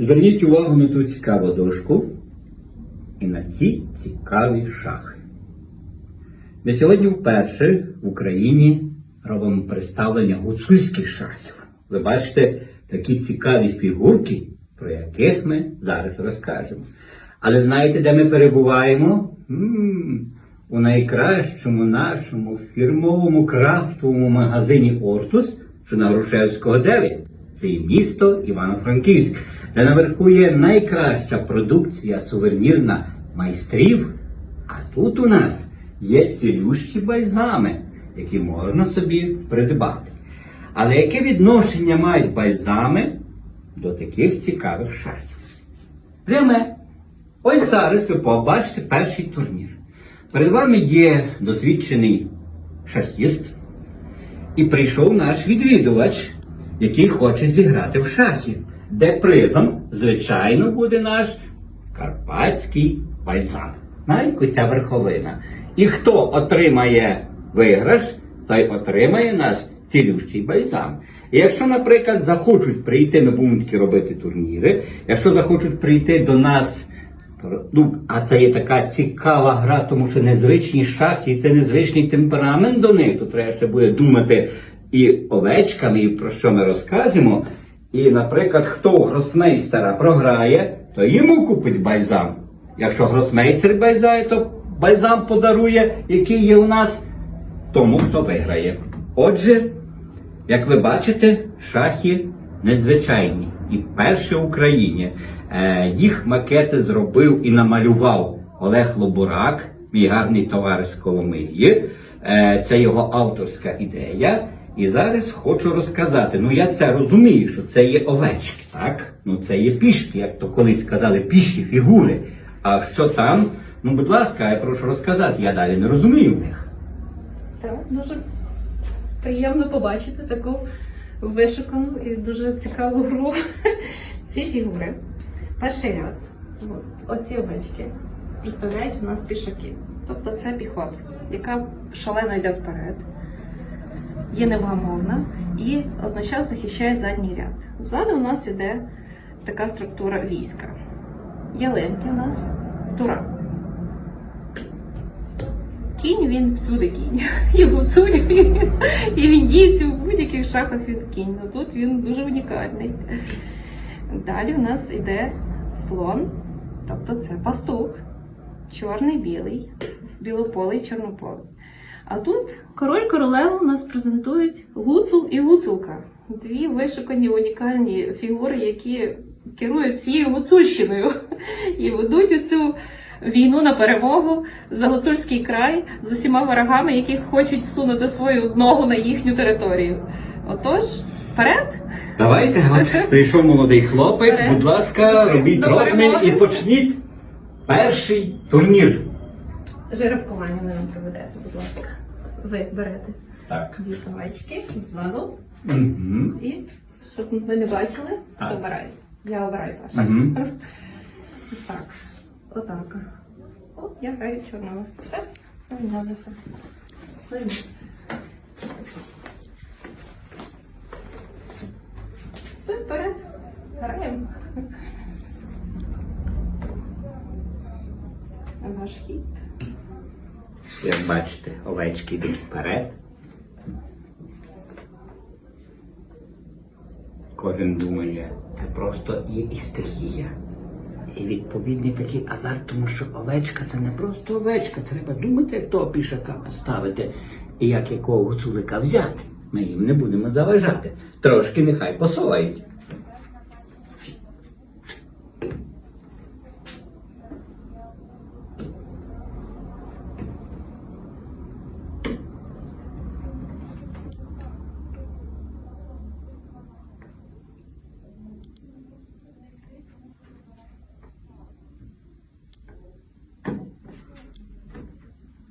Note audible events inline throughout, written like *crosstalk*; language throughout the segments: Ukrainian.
Зверніть увагу на ту цікаву дошку і на ці цікаві шахи. Ми сьогодні вперше в Україні робимо представлення гуцульських шахів. Ви бачите такі цікаві фігурки, про яких ми зараз розкажемо. Але знаєте, де ми перебуваємо? у найкращому нашому фірмовому крафтовому магазині Ортус, що на Грушевського 9. Це і місто Івано-Франківськ, де наверху є найкраща продукція сувенірна майстрів. А тут у нас є цілющі бальзами, які можна собі придбати. Але яке відношення мають бальзами до таких цікавих шахів? Пряме. Ось зараз ви побачите перший турнір. Перед вами є досвідчений шахіст, і прийшов наш відвідувач, який хоче зіграти в шахи, де призом, звичайно, буде наш карпатський бальзам. Знаєте, ця верховина. І хто отримає виграш, той отримає наш цілющий бальзам. І якщо, наприклад, захочуть прийти, ми будемо такі робити турніри, якщо захочуть прийти до нас. Ну, а це є така цікава гра, тому що незвичні шахи, це незвичний темперамент до них. Тут треба ще буде думати і овечками, і про що ми розкажемо. І, наприклад, хто гросмейстера програє, то йому купить бальзам. Якщо гросмейстер бальзає, то бальзам подарує, який є у нас, тому хто виграє. Отже, як ви бачите, шахи незвичайні і перші в Україні. Е, їх макети зробив і намалював Олег Лобурак, мій гарний товариш з Коломиї. Е, це його авторська ідея. І зараз хочу розказати. Ну я це розумію, що це є овечки, так? Ну це є пішки, як то колись сказали, піші фігури. А що там? Ну, будь ласка, я прошу розказати, я далі не розумію в них. Так, дуже приємно побачити таку вишукану і дуже цікаву гру. *laughs* Ці фігури. Перший ряд. Оці овечки представляють у нас пішаки. Тобто це піхота, яка шалено йде вперед, є невгамовна і одночасно захищає задній ряд. Ззаду у нас іде така структура війська. Ялинки у нас тура. Кінь він всюди кінь. *laughs* І в гуцулі, і в індійці, в будь-яких шахах він кінь. Ну тут він дуже унікальний. Далі у нас йде слон, тобто це пастух, чорний, білий, білополий, чорнополий. А тут король королеву нас презентують гуцул і гуцулка. Дві вишукані унікальні фігури, які керують всією гуцульщиною і ведуть цю війну на перемогу за гуцульський край з усіма ворогами, які хочуть сунути свою ногу на їхню територію. Отож, вперед! Давайте, *laughs* от прийшов молодий хлопець, будь ласка, робіть розмін і почніть перший турнір. Жеребкування ви нам проведете, будь ласка. Ви берете Так. дві овечки ззаду Угу. і щоб ви не бачили, Так. хто обирає. Я обираю перший. Мгм. Так, отак. О, я граю чорного. Все, помінялися. На місце. Все, вперед. Граємо. Наш хід. Як бачите, овечки йдуть вперед. Кожен думає, це просто є і стихія. І відповідний такий азарт, тому що овечка це не просто овечка. Треба думати, як того пішака поставити і як якого гуцулика взяти. Ми їм не будемо заважати. Трошки нехай посовають.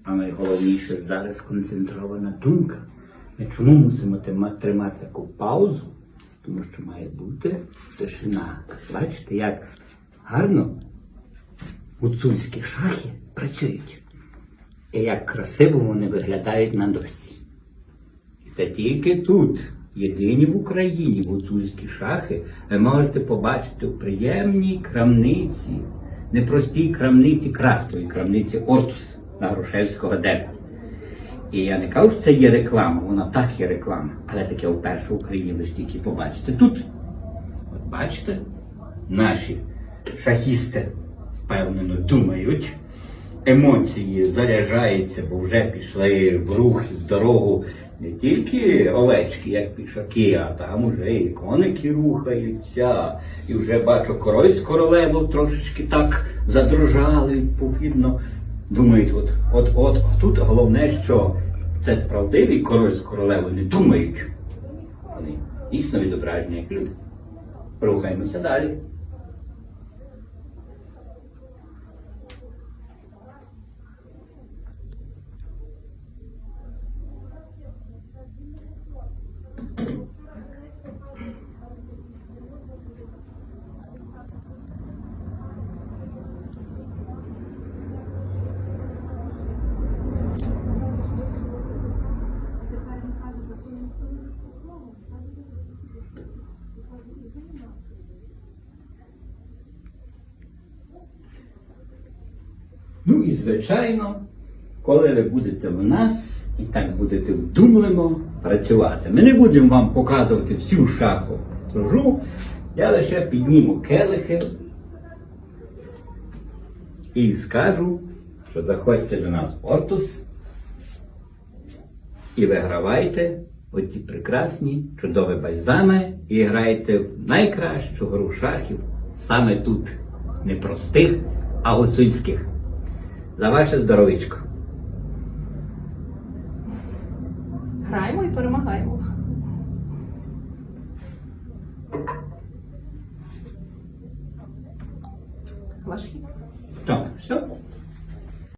А найголовніше зараз сконцентрована думка. Ми чому мусимо тримати таку паузу? Тому що має бути тишина. Бачите, як гарно гуцульські шахи працюють. І як красиво вони виглядають на досі. І це тільки тут, єдині в Україні гуцульські шахи ви можете побачити у приємній крамниці, непростій крамниці крафтовій, крамниці Ортус на Грушевського 9. І я не кажу, що це є реклама, вона так є реклама, але таке вперше в Україні ви ж тільки побачите тут. От бачите, наші шахісти впевнено думають, емоції заряджаються, бо вже пішли в рух в дорогу не тільки овечки, як пішаки, а там уже і коники рухаються, і вже бачу король з королевою трошечки так задрожали відповідно. Думають, от, от, от тут головне, що це справдивий король з королевою не думають. Вони дійсно відображені як люди. Рухаємося далі. Ну і звичайно, коли ви будете в нас і так будете вдумливо працювати. Ми не будемо вам показувати всю шаху стружу, я лише підніму келихи і скажу, що заходьте до нас в Ортус і вигравайте оці прекрасні чудові бальзами і граєте в найкращу гру шахів саме тут. Не простих, а гуцульських. За ваше здоровічко. Граємо і перемагаємо. Ваш хід. Так, все.